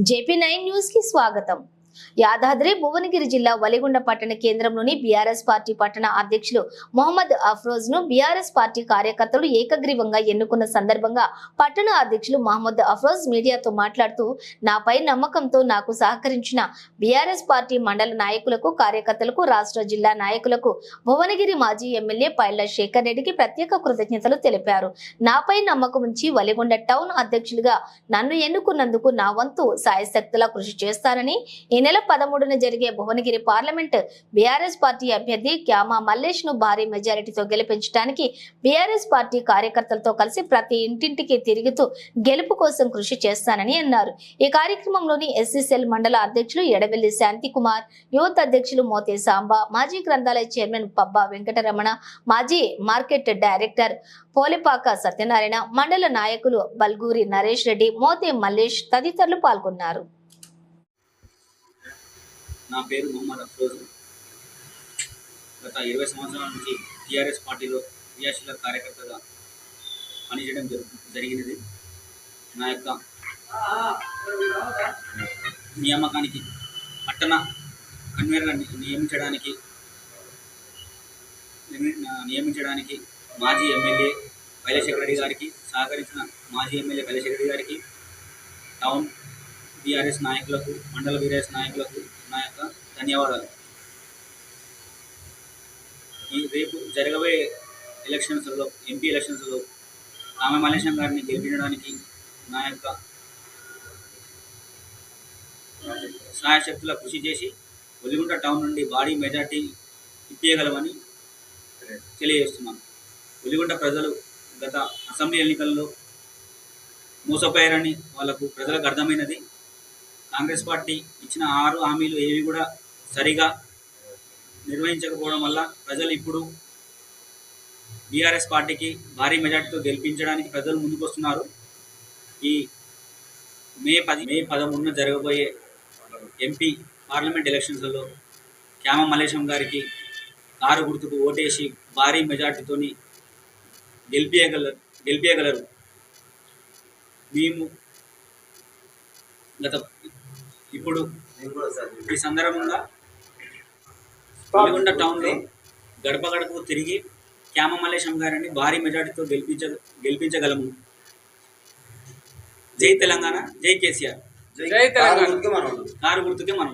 JP nine news కి స్వాగతం యాదాద్రి భువనగిరి జిల్లా వలిగొండ పట్టణ కేంద్రంలోని బీఆర్ఎస్ పార్టీ పట్టణ అధ్యక్షులు మొహమ్మద్ అఫ్రోజ్ను బీఆర్ఎస్ పార్టీ కార్యకర్తలు ఏకగ్రీవంగా ఎన్నుకున్న సందర్భంగా పట్టణ అధ్యక్షులు మహమ్మద్ అఫ్రోజ్ మీడియాతో మాట్లాడుతూ నాపై నమ్మకంతో నాకు సహకరించిన బీఆర్ఎస్ పార్టీ మండల నాయకులకు కార్యకర్తలకు రాష్ట్ర జిల్లా నాయకులకు భువనగిరి మాజీ ఎమ్మెల్యే పైళ్ళ శేఖర్ రెడ్డికి ప్రత్యేక కృతజ్ఞతలు తెలిపారు. నాపై నమ్మకం ఉంచి వలిగొండ టౌన్ అధ్యక్షులుగా నన్ను ఎన్నుకున్నందుకు నా వంతు సాయశక్తులా కృషి చేస్తానని నెల పదమూడున జరిగే భువనగిరి పార్లమెంట్ బీఆర్ఎస్ పార్టీ అభ్యర్థి క్యామా మల్లేష్ను భారీ మెజారిటీతో గెలిపించడానికి బీఆర్ఎస్ పార్టీ కార్యకర్తలతో కలిసి ప్రతి ఇంటింటికి తిరుగుతూ గెలుపు కోసం కృషి చేస్తానని అన్నారు. ఈ కార్యక్రమంలోని ఎస్సీసీఎల్ మండల అధ్యక్షులు ఎడవెల్లి శాంతి కుమార్ యూత్ అధ్యక్షులు మోతే సాంబా మాజీ గ్రంథాలయ చైర్మన్ పబ్బా వెంకటరమణ మాజీ మార్కెట్ డైరెక్టర్ పోలిపాక సత్యనారాయణ మండల నాయకులు బల్గూరి నరేష్ రెడ్డి మోతే మల్లేష్ తదితరులు పాల్గొన్నారు. నా పేరు మొహమ్మద్ అఫ్రోజ్. గత ఇరవై సంవత్సరాల నుంచి టీఆర్ఎస్ పార్టీలో క్రియాశీల కార్యకర్తగా పనిచేయడం జరిగినది. నా యొక్క నియామకానికి పట్టణ కన్వీనర్గా నియమించడానికి నియమించడానికి మాజీ ఎమ్మెల్యే వైలశేఖర రెడ్డి గారికి సహకరించిన మాజీ ఎమ్మెల్యే వైలశేఖర రెడ్డి గారికి టౌన్ బీఆర్ఎస్ నాయకులకు మండల బీఆర్ఎస్ నాయకులకు నా యొక్క ధన్యవాదాలు. ఈ రేపు జరగబోయే ఎలక్షన్స్లో ఎంపీ ఎలక్షన్స్లో ఆమె మల్లేశం గారిని గెలిపించడానికి నా యొక్క సహాయశక్తుల కృషి చేసి ఒలిగుంట టౌన్ నుండి భారీ మెజార్టీ ఇప్పించగలమని తెలియజేస్తున్నాను. ఒలిగుంట ప్రజలు గత అసెంబ్లీ ఎన్నికల్లో మోసపోయారని వాళ్ళకు ప్రజలకు అర్థమైనది. కాంగ్రెస్ పార్టీ ఇచ్చిన ఆరు హామీలు ఏవి కూడా సరిగా నిర్వహించకపోవడం వల్ల ప్రజలు ఇప్పుడు బీఆర్ఎస్ పార్టీకి భారీ మెజార్టీతో గెలిపించడానికి ప్రజలు ముందుకొస్తున్నారు. ఈ మే పది మే పదమూడున జరగబోయే ఎంపీ పార్లమెంట్ ఎలక్షన్స్లలో క్యామ మల్లేశం గారికి కారు గుర్తుకు ఓటేసి భారీ మెజార్టీతోని గెలిపించగలరు గెలిపించగలరు మేము గత ఇప్పుడు ఈ సందర్భంగా పులిగొండ టౌన్లో గడప గడపకు తిరిగి క్యామ మల్లేశం గారిని భారీ మెజార్టీతో గెలిపించ గెలిపించగలము. జై తెలంగాణ జై కేసీఆర్. జై తెలంగాణ. కారు గుర్తుకే మనం